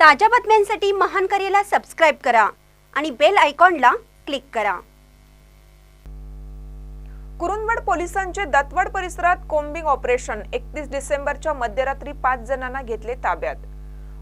ताज्या बातम्यांसाठी महान करेला सबस्क्राईब करा आणि बेल आयकॉनला क्लिक करा. कुरुंदवड पोलिसांचे दत्तवड परिसरात कोम्बिंग ऑपरेशन एकतीस डिसेंबरच्या मध्यरात्री पाच जणांना घेतले ताब्यात.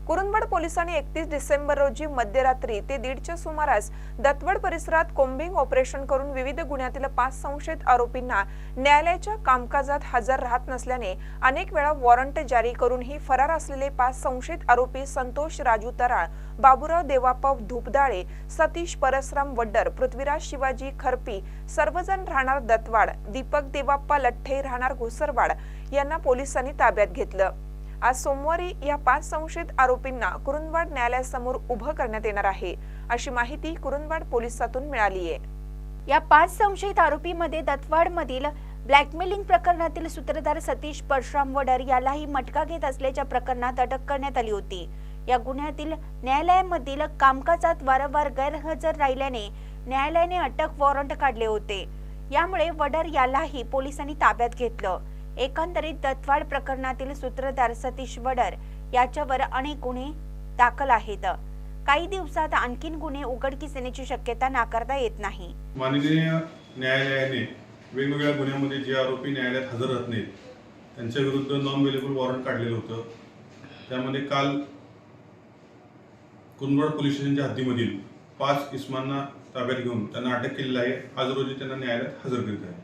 कुरुंदवाड पोलिसांनी एकतीस डिसेंबर रोजी मध्यरात्री ते दीडच्या सुमारास दत्तवड परिसरात कोम्बिंग ऑपरेशन करून विविध गुन्ह्यातील पाच संशयित आरोपींना न्यायालयाच्या कामकाजात हजर राहत नसल्याने अनेक वेळा वॉरंट जारी करूनही फरार असलेले पाच संशयित आरोपी संतोष राजू तराळ बाबुराव देवापव धुपदाळे सतीश परसराम वड्डर पृथ्वीराज शिवाजी खरपी सर्वजण राहणार दत्तवाड दीपक देवाप्पा लठ्ठे राहणार घुसरवाड यांना पोलिसांनी ताब्यात घेतलं. आज सोमवारी या पाच संशयित आरोपींना कुरुंदवाड न्यायालयासमोर उभं करण्यात येणार आहे. अशी माहिती कुरुंदवाड पोलिसातून मिळाली आहे या पाच संशयित आरोपीमध्ये दत्तवाडमधील ब्लॅकमेलिंग प्रकरणातील सूत्रधार सतीश परशुराम वडर यालाही मटका घेत असल्याच्या प्रकरणात अटक करण्यात आली होती. या गुन्ह्यातील न्यायालयामधील कामकाजात वारंवार गैरहजर राहिल्याने न्यायालयाने अटक वॉरंट काढले होते. यामुळे वडर यालाही पोलिसांनी ताब्यात घेतलं. एकंदरीत दत्तवाड प्रकरणातील सूत्रधार सतीश वडर याच्यावर अनेक गुन्हे दाखल आहेत. काही दिवसात आणखीन गुन्हे उघडकीस येण्याची शक्यता नाकारता येत नाही. माननीय न्यायालयाने वेगवेगळ्या गुन्ह्यामध्ये जे आरोपी न्यायालयात हजर राहत नाहीत त्यांच्या विरुद्ध नॉन अवेलेबल वॉरंट काढलेलं होतं. त्यामध्ये काल कुंदवाड पोलीस स्टेशनच्या हद्दीमधील पाच इस्मांना ताब्यात घेऊन त्यांना अटक केलेली आहे. आज रोजी त्यांना न्यायालयात हजर करीत आहे